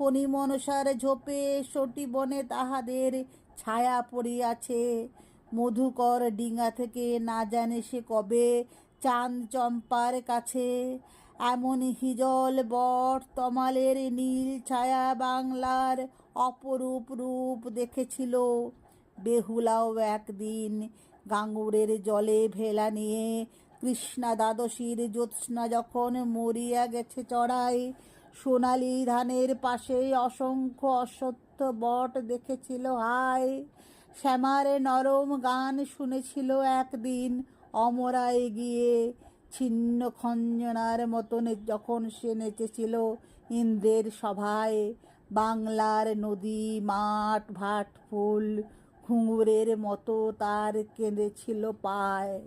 ফণি মনসার ঝোপে সটি বনে তাহাদের ছায়া পড়িয়াছে। মধুকর ডিঙা থেকে না জানে সে কবে চাঁদ চম্পার কাছে। এমন হিজল বট তমালের নীল ছায়া বাংলার অপরূপ রূপ দেখেছিল। বেহুলাও একদিন গাঙ্গুরের জলে ভেলা নিয়ে কৃষ্ণা দ্বাদশীর জ্যোৎস্না যখন মরিয়া গেছে চড়াই সোনালি ধানের পাশে অসংখ্য অশ্বত্থ বট দেখেছিল, হায়! শ্যামারে নরম গান শুনেছিল একদিন অমরায় গিয়ে ছিন্ন খঞ্জনার মতন যখন সে নেচেছিল ইন্দ্রের সভায়। বাংলার নদী, মাঠ, ভাট, ফুল, ঘুঙুরের মতো তার কেঁদেছিল পায়।